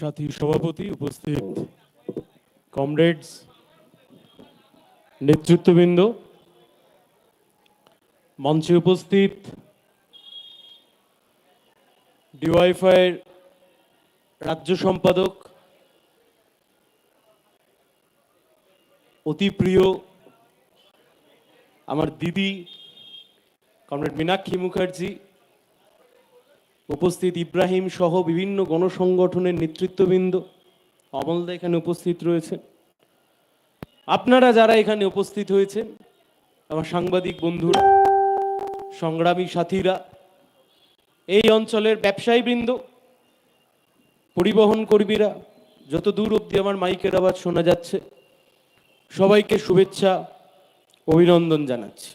সাথী সভাপতি উপস্থিত কমরেডস নেতৃত্ববৃন্দ, মঞ্চে উপস্থিত ডিওয়াইফাইয়ের রাজ্য সম্পাদক, অতি প্রিয় আমার দিদি কমরেড মীনাক্ষী মুখার্জি উপস্থিত ইব্রাহিম সহ বিভিন্ন গণসংগঠনের নেতৃত্ববৃন্দ। অমলদা এখানে উপস্থিত রয়েছেন আপনারা যারা এখানে উপস্থিত হয়েছেন, আমার সাংবাদিক বন্ধুরা, সংগ্রামী সাথীরা, এই অঞ্চলের ব্যবসায়ীবৃন্দ, পরিবহন কর্মীরা, যত দূর অবধি আমার মাইকের আওয়াজ শোনা যাচ্ছে, সবাইকে শুভেচ্ছা, অভিনন্দন জানাচ্ছি।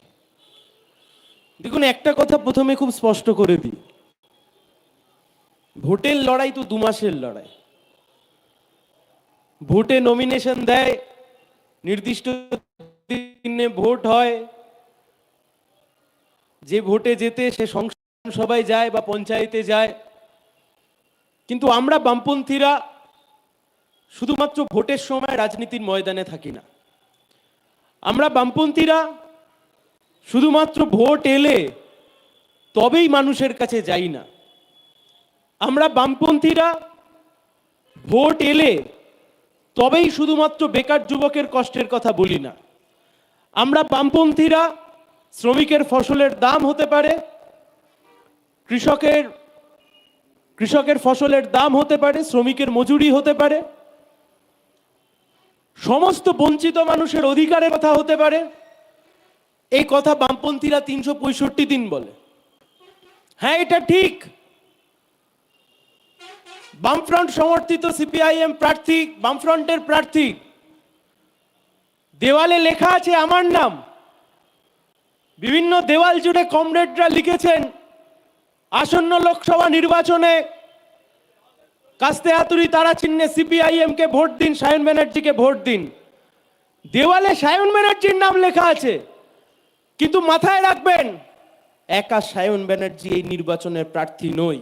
দেখুন, একটা কথা প্রথমে খুব স্পষ্ট করে দিই। ভোটের লড়াই তো দু মাসের লড়াই। ভোটে নমিনেশন দেয়, নির্দিষ্ট দিনে ভোট হয়। যে ভোটে যেতে সে সংসদ সভায় যায় বা পঞ্চায়েতে যায়। কিন্তু আমরা বামপন্থীরা শুধুমাত্র ভোটের সময় রাজনীতির ময়দানে থাকি না। আমরা বামপন্থীরা শুধুমাত্র ভোট এলে তবেই মানুষের কাছে যাই না। আমরা বামপন্থীরা ভোট এলে তবেই শুধুমাত্র বেকার যুবকের কষ্টের কথা বলি না। আমরা বামপন্থীরা শ্রমিকের ফসলের দাম হতে পারে, কৃষকের কৃষকের ফসলের দাম হতে পারে, শ্রমিকের মজুরি হতে পারে, সমস্ত বঞ্চিত মানুষের অধিকারের কথা হতে পারে। এই কথা বামপন্থীরা তিনশো পঁয়ষট্টি দিন বলে। হ্যাঁ এটা ঠিক। বামফ্রন্ট সমর্থিত সিপিআইএম প্রার্থী, বামফ্রন্টের প্রার্থী। দেওয়ালে লেখা আছে আমার নাম। বিভিন্ন দেওয়াল জুড়ে কমরেডরা লিখেছেন, আসন্ন লোকসভা নির্বাচনে কাস্তে হাতুড়ি তারা চিহ্নে সিপিআইএম কে ভোট দিন, সায়ন ব্যানার্জিকে ভোট দিন। দেওয়ালে সায়ন ব্যানার্জির নাম লেখা আছে। কিন্তু মাথায় রাখবেন, একা সায়ন ব্যানার্জি এই নির্বাচনের প্রার্থী নই।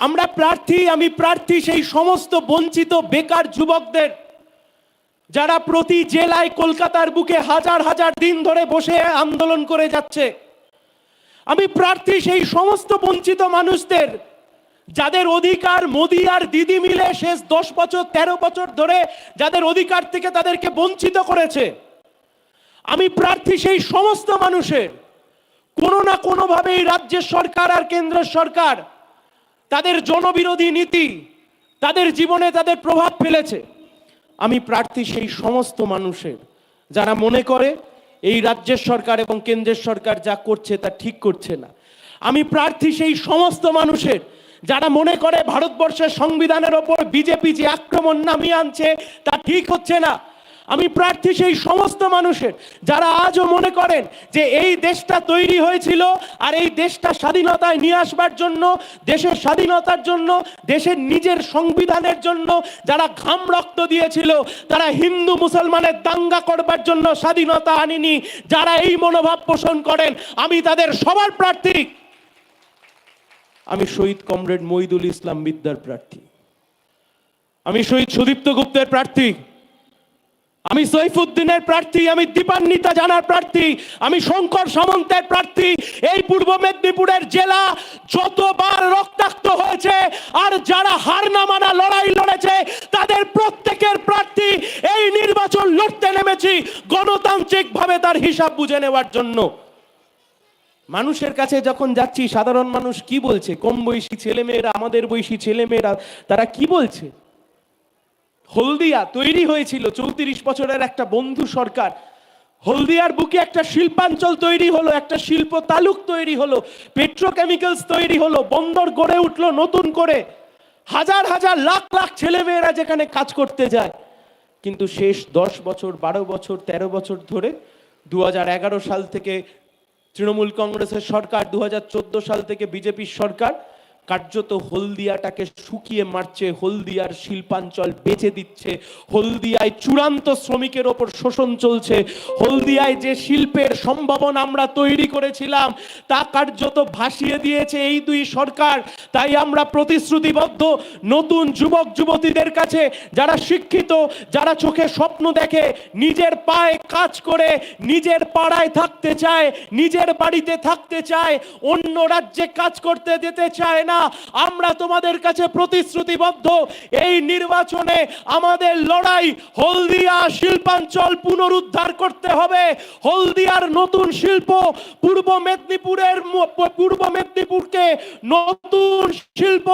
আমরা প্রার্থী, আমি প্রার্থী সেই সমস্ত বঞ্চিত, বেকার যুবকদের যারা প্রতি জেলায় কলকাতার বুকে হাজার হাজার দিন ধরে বসে আন্দোলন করে যাচ্ছে। আমি প্রার্থী সেই সমস্ত বঞ্চিত মানুষদের যাদের অধিকার মোদি আর দিদি মিলে শেষ দশ বছর, তেরো বছর ধরে যাদের অধিকার থেকে তাদেরকে বঞ্চিত করেছে। আমি প্রার্থী সেই সমস্ত মানুষের কোনো না কোনোভাবে এই রাজ্যের সরকার আর কেন্দ্রের সরকার তাদের জনবিরোধী নীতি, তাদের জীবনে তাদের প্রভাব ফেলেছে। আমি প্রার্থী সেই সমস্ত মানুষের, যারা মনে করে এই রাজ্যের সরকার এবং কেন্দ্রের সরকার যা করছে তা ঠিক করছে না। আমি প্রার্থী সেই সমস্ত মানুষের, যারা মনে করে ভারতবর্ষের সংবিধানের ওপর বিজেপি যে আক্রমণ নামিয়ে আনছে তা ঠিক হচ্ছে না। আমি প্রার্থী সেই সমস্ত মানুষের, যারা আজও মনে করেন যে এই দেশটা তৈরি হয়েছিল আর এই দেশটা স্বাধীনতায় নিয়ে আসবার জন্য, দেশের স্বাধীনতার জন্য, দেশের নিজের সংবিধানের জন্য যারা ঘাম রক্ত দিয়েছিল, তারা হিন্দু মুসলমানের দাঙ্গা করবার জন্য স্বাধীনতা আনিনি, যারা এই মনোভাব পোষণ করেন, আমি তাদের সবার প্রার্থী। আমি শহীদ কমরেড মইদুল ইসলাম বিদ্যার প্রার্থী। আমি শহীদ সুদীপ্ত গুপ্তের প্রার্থী। আমি সৈফুদ্দিনের প্রার্থী, আমি দীপান্বিতা জানার প্রার্থী, আমি শঙ্কর সামন্তের প্রার্থী। এই পূর্ব মেদিনীপুরের জেলা যতবার রক্তাক্ত হয়েছে আর যারা হার না মানা লড়াই লড়েছে, তাদের প্রত্যেকের প্রার্থী এই নির্বাচন লড়তে নেমেছি গণতান্ত্রিকভাবে তার হিসাব বুঝে নেওয়ার জন্য। মানুষের কাছে যখন যাচ্ছি, সাধারণ মানুষ কি বলছে? কম বয়সী ছেলেমেয়েরা, আমাদের বয়সী ছেলেমেয়েরা, তারা কি বলছে? হলদিয়া তৈরি হয়েছিল চৌত্রিশ বছরের একটা বন্ধু সরকার। হলদিয়ার বুকে একটা শিল্পাঞ্চল তৈরি হলো, একটা শিল্প তালুক তৈরি হলো, পেট্রোকেমিক্যালস তৈরি হলো, বন্দর গড়ে উঠল নতুন করে। হাজার হাজার, লাখ লাখ ছেলেমেয়েরা যেখানে কাজ করতে যায়। কিন্তু শেষ দশ বছর, বারো বছর ১৩ বছর ধরে দু হাজার এগারো সাল থেকে তৃণমূল কংগ্রেসের সরকার দু হাজার চোদ্দ সাল থেকে বিজেপির সরকার কার্যত হলদিয়াটাকে শুকিয়ে মারছে, হলদিয়ার শিল্পাঞ্চল বেচে দিচ্ছে, হলদিয়ায় চূড়ান্ত শ্রমিকের ওপর শোষণ চলছে, হলদিয়ায় যে শিল্পের সম্ভাবনা আমরা তৈরি করেছিলাম, তা কার্যত ভাসিয়ে দিয়েছে এই দুই সরকার। তাই আমরা প্রতিশ্রুতিবদ্ধ নতুন যুবক, যুবতীদের কাছে, যারা শিক্ষিত, যারা চোখে স্বপ্ন দেখে, নিজের পায়ে কাজ করে, নিজের পাড়ায় থাকতে চায়, নিজের বাড়িতে থাকতে চায়, অন্য রাজ্যে কাজ করতে যেতে চায় না আমরা তোমাদের কাছে প্রতিশ্রুতিবদ্ধ। এই নির্বাচনে আমাদের লড়াই হলদিয়া শিল্পাঞ্চল পুনরুদ্ধার করতে হবে। হলদিয়ার নতুন শিল্প পূর্ব মেদিনীপুরের পূর্ব মেদিনীপুরকে নতুন শিল্প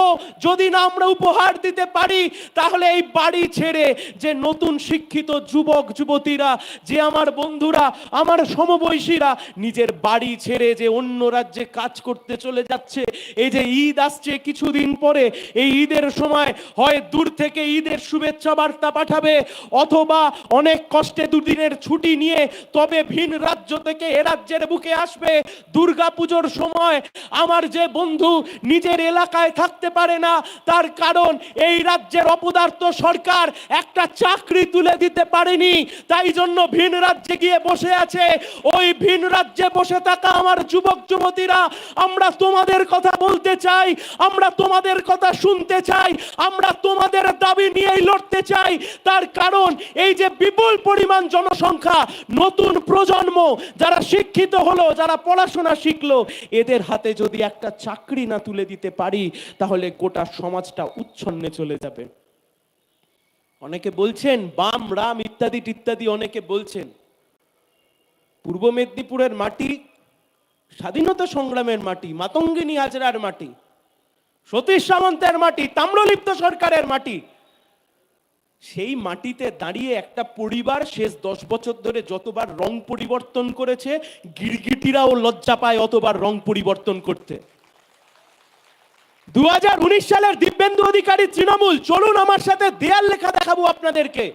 যদি না আমরা উপহার দিতে পারি, তাহলে এই বাড়ি ছেড়ে যে নতুন শিক্ষিত যুবক, যুবতীরা, যে আমার বন্ধুরা, আমার সমবয়সীরা, নিজের বাড়ি ছেড়ে যে অন্য রাজ্যে কাজ করতে চলে যাচ্ছে, এই যে ঈদ আসছে কিছুদিন পরে, এই ঈদের সময় হয় দূর থেকে ঈদের শুভেচ্ছা বার্তা পাঠাবে, অথবা অনেক কষ্টে দুদিনের ছুটি নিয়ে তবে ভিন রাজ্য থেকে এ রাজ্যের বুকে আসবে। দুর্গা পুজোর সময় আমার যে বন্ধু নিজের এলাকায় থাকতে পারে না, তার কারণ এই রাজ্যের অপদার্থ সরকার একটা চাকরি তুলে দিতে পারেনি, তাই জন্য ভিন রাজ্যে গিয়ে বসে আছে। ওই ভিন রাজ্যে বসে থাকা আমার যুবক যুবতীরা আমরা তোমাদের কথা বলতে চাই আমরা তোমাদের কথা শুনতে চাই, আমরা তোমাদের দাবি নিয়েই লড়তে চাই। তার কারণ এই যে বিপুল পরিমাণ জনসংখ্যা, নতুন প্রজন্ম, যারা শিক্ষিত হলো, যারা পড়াশোনা শিখলো, এদের হাতে যদি একটা চাকরি না তুলে দিতে পারি, তাহলে গোটা সমাজটা উচ্ছন্নে চলে যাবে। অনেকে বলছেন, বাম, রাম ইত্যাদি ইত্যাদি অনেকে বলছেন, পূর্ব মেদিনীপুরের মাটি, স্বাধীনতা সংগ্রামের মাটি, মাতঙ্গিনী হাজরার মাটি সতীশ সামন্তের মাটি, তাম্রলিপ্ত সরকারের মাটি। সেই মাটিতে দাঁড়িয়ে একটা পরিবার শেষ দশ বছর ধরে যতবার রং পরিবর্তন করেছে, গিরগিটিরাও লজ্জা পায় অতবার রং পরিবর্তন করতে। দু হাজার উনিশ সালের দিব্যেন্দু অধিকারী তৃণমূল, চলুন আমার সাথে দেয়াল লেখা দেখাবো আপনাদেরকে।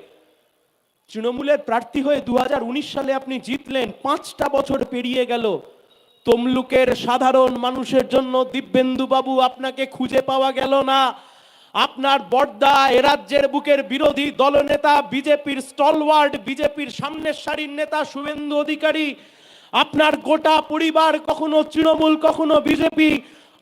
তৃণমূলের প্রার্থী হয়ে দু হাজার উনিশ সালে আপনি জিতলেন, পাঁচটা বছর পেরিয়ে গেল। তমলুকের সাধারণ মানুষের জন্য দিব্যেন্দুবাবু আপনাকে খুঁজে পাওয়া গেল না। আপনার বর্দা এ রাজ্যের বুকের বিরোধী দলনেতা, বিজেপির স্টলওয়ার্ড, বিজেপির সামনের সারির নেতা শুভেন্দু অধিকারী। আপনার গোটা পরিবার, কখনো তৃণমূল, কখনো বিজেপি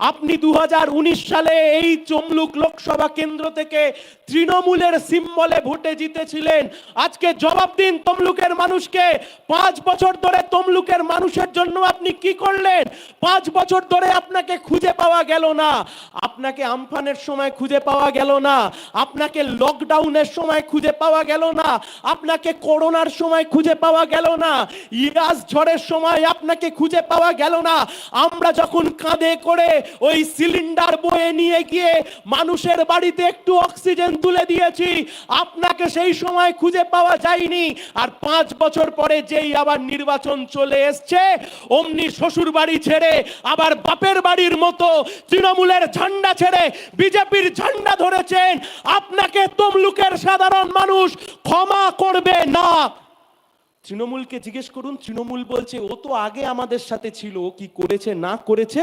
আপনি দু হাজার উনিশ সালে এই চমলুক লোকসভা কেন্দ্র থেকে তৃণমূলের সিম্বলে ভোটে জিতেছিলেন। আজকে জবাব দিন তমলুকের মানুষকে। পাঁচ বছর ধরে তমলুকের মানুষের জন্য আপনি কি করলেন? পাঁচ বছর ধরে আপনাকে খুঁজে পাওয়া গেল না। আপনাকে আমফানের সময় খুঁজে পাওয়া গেল না। আপনাকে লকডাউনের সময় খুঁজে পাওয়া গেল না। আপনাকে করোনার সময় খুঁজে পাওয়া গেল না। ইয়াস ঝড়ের সময় আপনাকে খুঁজে পাওয়া গেল না। আমরা যখন কাঁধে করে ওই সিলিন্ডার বয়ে নিয়ে গিয়ে মানুষের বাড়িতে একটু অক্সিজেন তুলে দিয়েছি। আপনাকে সেই সময় খুঁজে পাওয়া যায়নি। আর পাঁচ বছর পরে যেই আবার নির্বাচন চলে এসছে, অমনি শ্বশুর বাড়ি ছেড়ে, আবার বাপের বাড়ির মতো তৃণমূলের ঝান্ডা ছেড়ে বিজেপির ঝান্ডা ধরেছেন। আপনাকে তমলুকের সাধারণ মানুষ ক্ষমা করবে না। তৃণমূলকে জিজ্ঞেস করুন, তৃণমূল বলছে, ও তো আগে আমাদের সাথে ছিল, ও কি করেছে, না করেছে,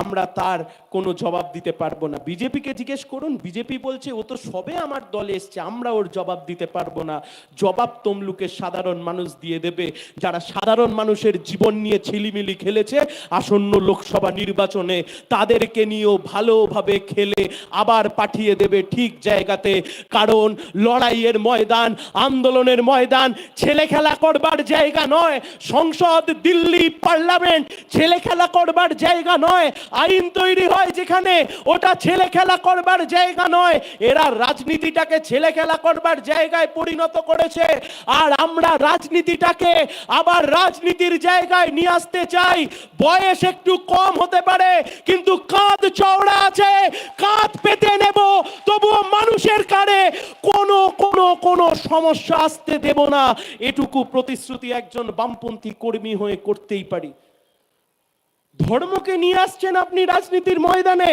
আমরা তার কোনো জবাব দিতে পারব না। বিজেপিকে জিজ্ঞেস করুন, বিজেপি বলছে, ও তো সবে আমার দলে এসছে, আমরা ওর জবাব দিতে পারব না। জবাব তমলুকের সাধারণ মানুষ দিয়ে দেবে। যারা সাধারণ মানুষের জীবন নিয়ে ছিলিমিলি খেলেছে, আসন্ন লোকসভা নির্বাচনে তাদেরকে নিয়েও ভালোভাবে খেলে আবার পাঠিয়ে দেবে ঠিক জায়গাতে। কারণ লড়াইয়ের ময়দান, আন্দোলনের ময়দান ছেলে খেলা করবার জায়গা নয়। সংসদ, দিল্লি, পার্লামেন্ট, ছেলে খেলা করবার জায়গা নয়। আইন তৈরি হয় যেখানে, ওটা ছেলে খেলা করবার জায়গা নয়। এরা রাজনীতিটাকে ছেলে খেলা করবার জায়গায় পরিণত করেছে। আর আমরা রাজনীতিটাকে আবার রাজনীতির জায়গায় নিয়ে আসতে চাই। বয়স একটু কম হতে পারে, কিন্তু কাঁধ চওড়া আছে। কাঁধ পেতে নেব, তবুও মানুষের কারে কোনো কোনো কোনো সমস্যা আসতে দেব না। এটুকু প্রতিশ্রুতি একজন বামপন্থী কর্মী হয়ে করতেই পারি। ধর্মকে নিয়ে আসছেন আপনি রাজনীতির ময়দানে।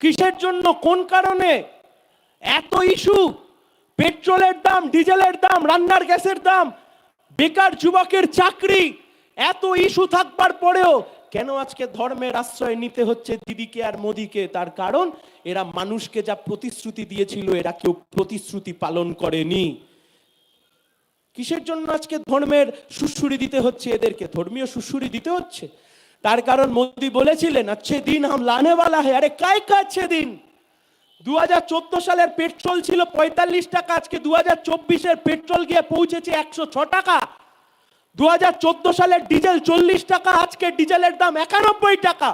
কিসের জন্য? কোন কারণে? এত ইস্যু। পেট্রোলের দাম, ডিজেলের দাম, রান্নার গ্যাসের দাম, বেকার যুবকের চাকরি, এত ইস্যু থাকবার পরেও কেন আজকে ধর্মের আশ্রয় নিতে হচ্ছে দিদিকে আর মোদিকে? তার কারণ, এরা মানুষকে যা প্রতিশ্রুতি দিয়েছিল, এরা কেউ প্রতিশ্রুতি পালন করেনি। কিসের জন্য আজকে ধর্মের সুসুরি দিতে হচ্ছে? এদেরকে ধর্মীয় সুসুরি দিতে হচ্ছে। তার কারণ মোদি বলেছিলেন, আচ্ছে, দিন হাম লানেওয়ালা হে। আরে, কাই কাছে দিন? দু হাজার চোদ্দ সালের পেট্রোল ছিল পঁয়তাল্লিশ টাকা, আজকে দু হাজার চব্বিশের পেট্রোল গিয়ে পৌঁছেছে একশো ছ টাকা। দু হাজার চোদ্দ সালের ডিজেল চল্লিশ টাকা, আজকে ডিজেলের দাম একানব্বই টাকা।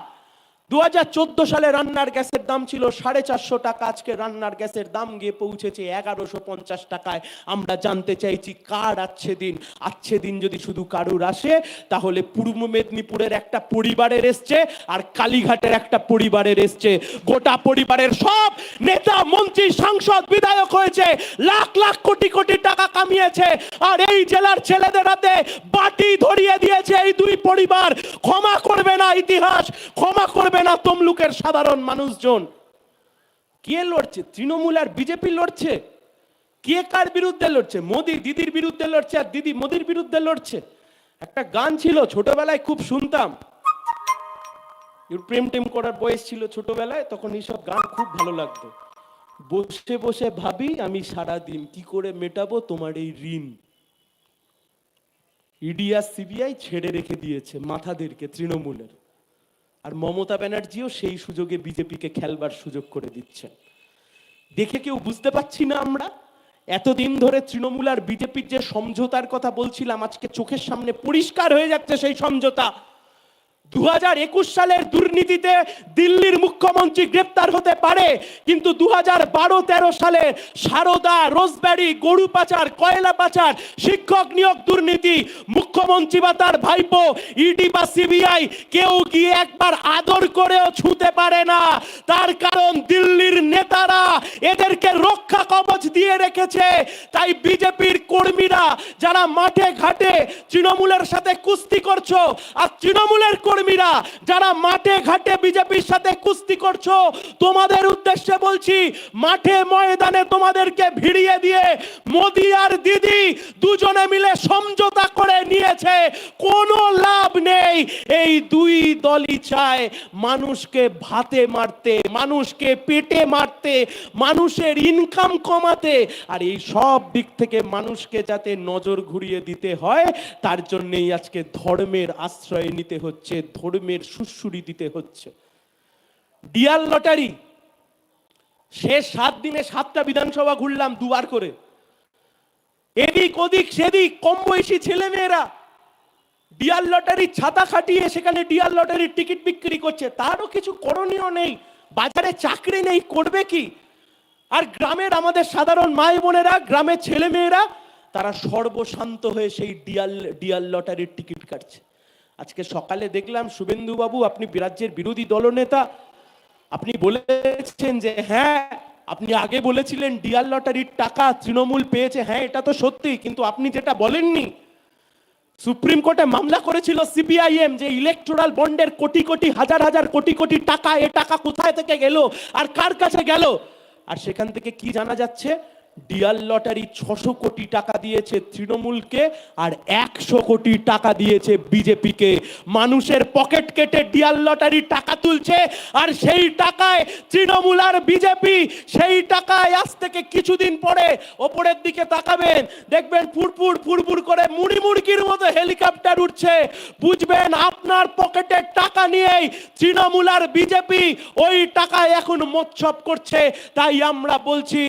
দু হাজার চোদ্দ সালে রান্নার গ্যাসের দাম ছিল সাড়ে চারশো টাকা। আজকে রান্নার গ্যাসের দাম গিয়ে পৌঁছেছে এগারোশো পঞ্চাশ টাকায়। আমরা জানতে চাইছি কার আচ্ছে দিন? আচ্ছে দিন যদি শুধু কারুর আসে, তাহলে পূর্ব মেদিনীপুরের একটা পরিবারের এসছে আর কালীঘাটের একটা পরিবারের এসছে। গোটা পরিবারের সব নেতা, মন্ত্রী, সাংসদ, বিধায়ক হয়েছে। লাখ লাখ কোটি কোটি টাকা কামিয়েছে। আর এই জেলার ছেলেদের হাতে বাটি ধরিয়ে দিয়েছে এই দুই পরিবার। ক্ষমা করবে না ইতিহাস, ক্ষমা করবে না তমলুকের সাধারণ মানুষজন, কে লড়ছে? তৃণমূল আর বিজেপি লড়ছে? কে কার বিরুদ্ধে লড়ছে? মোদি দিদির বিরুদ্ধে লড়ছে আর দিদি মোদির বিরুদ্ধে লড়ছে? একটা গান ছিল, ছোটবেলায় খুব শুনতাম। প্রেম টেম করার বয়স ছিল ছোটবেলায়, তখন এইসব গান খুব ভালো লাগতো। বসে বসে ভাবি, আমি সারা দিন কি করে মেটাবো তোমার এই ঋণ? ইডি আর সিবিআই ছেড়ে রেখে দিয়েছে মাথাদেরকে তৃণমূলের। আর মমতা ব্যানার্জিও সেই সুযোগে বিজেপিকে খেলবার সুযোগ করে দিচ্ছেন। দেখে কেউ বুঝতে পারছি না আমরা? এতদিন ধরে তৃণমূল আর বিজেপির যে সমঝোতার কথা বলছিলাম, আজকে চোখের সামনে পরিষ্কার হয়ে যাচ্ছে সেই সমঝোতা। দু হাজার একুশ সালের দুর্নীতিতে দিল্লির মুখ্যমন্ত্রী গ্রেপ্তার হতে পারে, কিন্তু দু হাজার বারো সালে সারদা, রোজব্যারি, গরু পাচার, কয়লা পাচার, শিক্ষক নিয়োগ দুর্নীতি, মুখ্যমন্ত্রী বা তার ভাইপো, ইডি বা সিবিআই কেউ গিয়ে একবার আদর করেও ছুঁতে পারে না। তার কারণ দিল্লির নেতারা এদেরকে রক্ষা কবচ দিয়ে রেখেছে। তাই বিজেপির কর্মীরা যারা মাঠে ঘাটে তৃণমূলের সাথে কুস্তি করছ, আর তৃণমূলের কর্মীরা যারা মাঠে ঘাটে বিজেপির সাথে কুস্তি করছ, তোমাদের উদ্দেশ্যে বলছি, মাঠে ময়দানে তোমাদেরকে ভিড়িয়ে দিয়ে মোদি আর দিদি দুজনে মিলে সমঝোতা করে নিয়েছে। কোনো লাভ নেই। এই দুই দলই চায় মানুষকে ভাতে মারতে, মানুষকে পেটে মারতে, মানুষের ইনকাম কমাতে। আর এই সব দিক থেকে মানুষকে যাতে নজর ঘুরিয়ে দিতে হয়, তার জন্যেই আজকে ধর্মের আশ্রয় নিতে হচ্ছে ধর্মের সুশ্রুরি দিতে হচ্ছে। Dear lottery. শেষ সাত দিনে সাতটা বিধানসভা ঘুরলাম দুবার করে। এদিক ওদিক সেদিক কম বয়সী ছেলেমেয়েরা ডিয়ার লটারির ছাতা খাটিয়ে সেখানে ডিয়ার লটারির টিকিট বিক্রি করছে। তারও কিছু করণীয় নেই। বাজারে চাকরি নেই, করবে কি? আর গ্রামের আমাদের সাধারণ মাই বোনেরা, গ্রামের ছেলেমেয়েরা, তারা সর্বশান্ত হয়ে সেই ডিয়াল ডিয়াল লটারির টিকিট কাটছে। আজকে সকালে দেখলাম শুভেন্দু বাবু আপনি রাজ্যের বিরোধী দলনেতা। আপনি বলেছেন যে হ্যাঁ আপনি আগে বলেছিলেন ডিয়াল লটারির টাকা তৃণমূল পেয়েছে। হ্যাঁ এটা তো সত্যি, কিন্তু আপনি যেটা বলেননি, সুপ্রিম কোর্টে মামলা করেছিল সিপিআইএম যে ইলেকট্রাল বন্ডের কোটি কোটি, হাজার হাজার কোটি কোটি টাকা, এ টাকা কোথায় থেকে গেল, আর কার কাছে গেল? আর সেখান থেকে কি জানা যাচ্ছে? ডিয়াল লটারি ছশো কোটি টাকা দিয়েছে তৃণমূলকে আর একশো কোটি টাকা দিয়েছে বিজেপিকে। মানুষের পকেট কেটে ডিয়াল লটারি টাকা তুলছে আর সেই টাকায় তৃণমূল আর বিজেপি, সেই টাকায় আজ থেকে কিছুদিন পরে ওপরের দিকে তাকাবেন। দেখবেন ফুরফুর ফুরফুর করে মুড়ি মুড়কির মতো হেলিকপ্টার উঠছে। বুঝবেন আপনার পকেটের টাকা নিয়েই তৃণমূল আর বিজেপি ওই টাকায় এখন মোৎসব করছে। তাই আমরা বলছি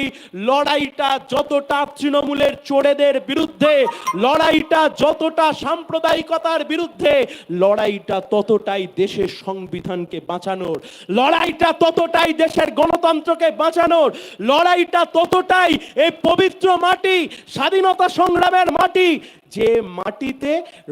লড়াইটা যতটা তৃণমূলের চোরেদের বিরুদ্ধে, লড়াইটা যতটা সাম্প্রদায়িকতার বিরুদ্ধে, লড়াইটা ততটাই দেশের সংবিধানকে বাঁচানোর, লড়াইটা ততটাই দেশের গণতন্ত্রকে বাঁচানোর, লড়াইটা ততটাই এই পবিত্র মাটি, স্বাধীনতা সংগ্রামের মাটি যে মাটিতে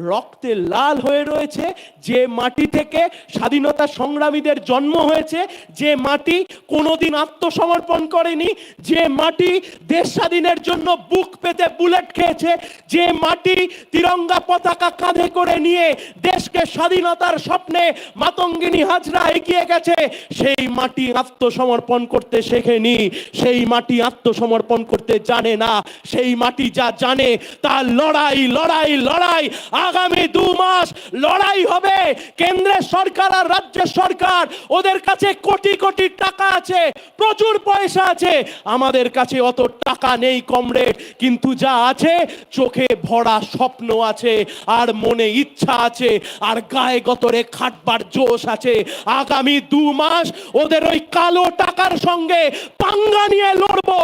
রক্তে লাল হয়ে রয়েছে, যে মাটি থেকে স্বাধীনতা সংগ্রামীদের জন্ম হয়েছে, যে মাটি কোনোদিন আত্মসমর্পণ করেনি, যে মাটি দেশ স্বাধীনের জন্য বুক পেতে বুলেট খেয়েছে, যে মাটি তিরঙ্গা পতাকা কাঁধে করে নিয়ে দেশকে স্বাধীনতার স্বপ্নে মাতঙ্গিনী হাজরা এগিয়ে গেছে, সেই মাটি আত্মসমর্পণ করতে শেখেনি, সেই মাটি আত্মসমর্পণ করতে জানে না, সেই মাটি যা জানে তার লড়াই লড়াই লড়াই। আগামী দু মাস লড়াই হবে। কেন্দ্রের সরকার আর রাজ্যের সরকার, ওদের কাছে কোটি কোটি টাকা আছে, প্রচুর পয়সা আছে। আমাদের কাছে অত টাকা নেই, কমরেড, কিন্তু যা আছে, চোখে ভরা স্বপ্ন আছে, আর মনে ইচ্ছা আছে, আর গায়ে গতরে খাটবার জোশ আছে। আগামী দু মাস ওদের ওই কালো টাকার সঙ্গে পাঙ্গা নিয়ে লড়বো।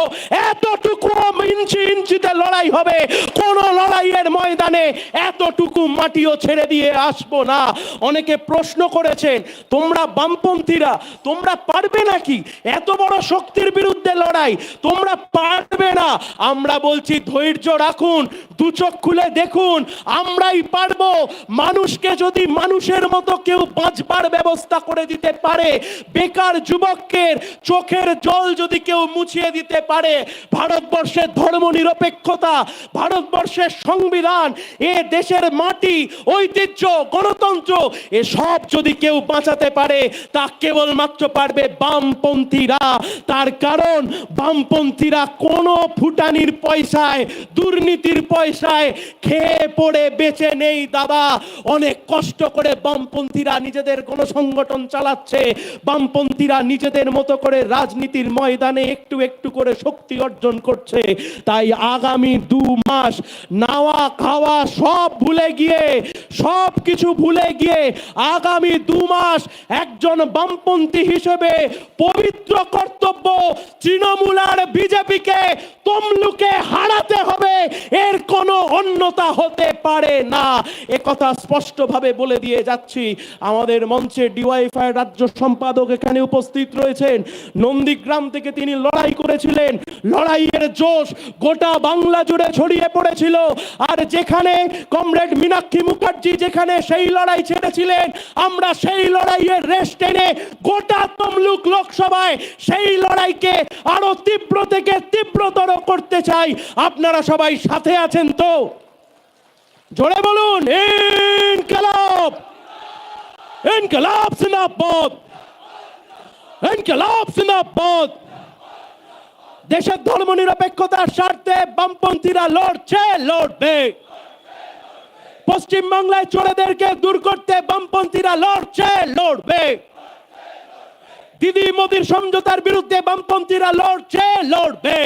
এতটুকু ইঞ্চি, ইঞ্চিতে লড়াই হবে। কোন লড়াইয়ের ময়দানে এতটুকু মাটিও ছেড়ে দিয়ে আসব না। অনেকে প্রশ্ন করেছেন, তোমরা বামপন্থীরা, তোমরা পারবে নাকি? এত বড় শক্তির বিরুদ্ধে লড়াই, তোমরা পারবে না? আমরা বলছি, ধৈর্য রাখুন, দু চোখ খুলে দেখুন, আমরাই পারব। মানুষকে যদি মানুষের মতো কেউ বাঁচবার ব্যবস্থা করে দিতে পারে, বেকার যুবকের চোখের জল যদি কেউ মুছিয়ে দিতে পারে, ভারতবর্ষের ধর্ম নিরপেক্ষতা ভারতবর্ষের সংবিধান এ দেশের মাটি, ঐতিহ্য, গণতন্ত্র, এসব যদি কেউ বাঁচাতে পারে, তা কেবলমাত্র পারবে বামপন্থীরা। তার কারণ, বামপন্থীরা কোনো ফুটানির পয়সায়, দুর্নীতির পয়সায় খেয়ে পড়ে, বেঁচে নেই দাদা। অনেক কষ্ট করে বামপন্থীরা নিজেদের কোনো সংগঠন চালাচ্ছে। বামপন্থীরা নিজেদের মতো করে রাজনীতির ময়দানে একটু একটু করে শক্তি অর্জন করছে। তাই আগামী দু মাস নাওয়া খাওয়া সব ভুলে গিয়ে, সব কিছু ভুলে গিয়ে আগামী দু মাস একজন বামপন্থী হিসেবে পবিত্র কর্তব্য তৃণমূল আর বিজেপিকে তমলুকে হারাতে হবে। এর কোনো অন্যতা হতে পারে না। একথা স্পষ্টভাবে বলে দিয়ে যাচ্ছি। আমাদের মঞ্চে ডিওয়াইফাই রাজ্য সম্পাদক এখানে উপস্থিত রয়েছেন। নন্দীগ্রাম থেকে তিনি লড়াই করেছিলেন। লড়াইয়ের জোশ গোটা বাংলা জুড়ে ছড়িয়ে পড়েছিল। আর যেখানে কমরেড মীনাক্ষী মুখার্জি যেখানে সেই লড়াই ছেড়েছিলেন, আমরা সেই লড়াইয়ের রেস টেনে গোটা তমলুক লোকসভায় সেই লড়াইকে আরও তীব্র থেকে তীব্রতর করতে চাই। আপনারা সবাই সাথে আছেন তো? জোরে বলুন, ইনকলাব! ইনকলাব জিন্দাবাদ ইনকলাব জিন্দাবাদ দেশের ধর্ম নিরপেক্ষতার স্বার্থে বামপন্থীরা লড়ছে, লড়বে। পশ্চিম বাংলায় চোরেদেরকে দূর করতে বামপন্থীরা লড়ছে, লড়বে। দিদি মোদির সমঝোতার বিরুদ্ধে বামপন্থীরা লড়ছে, লড়বে।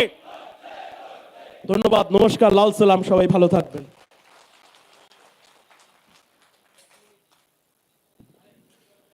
ধন্যবাদ, নমস্কার, লাল সালাম, সবাই ভালো থাকবেন।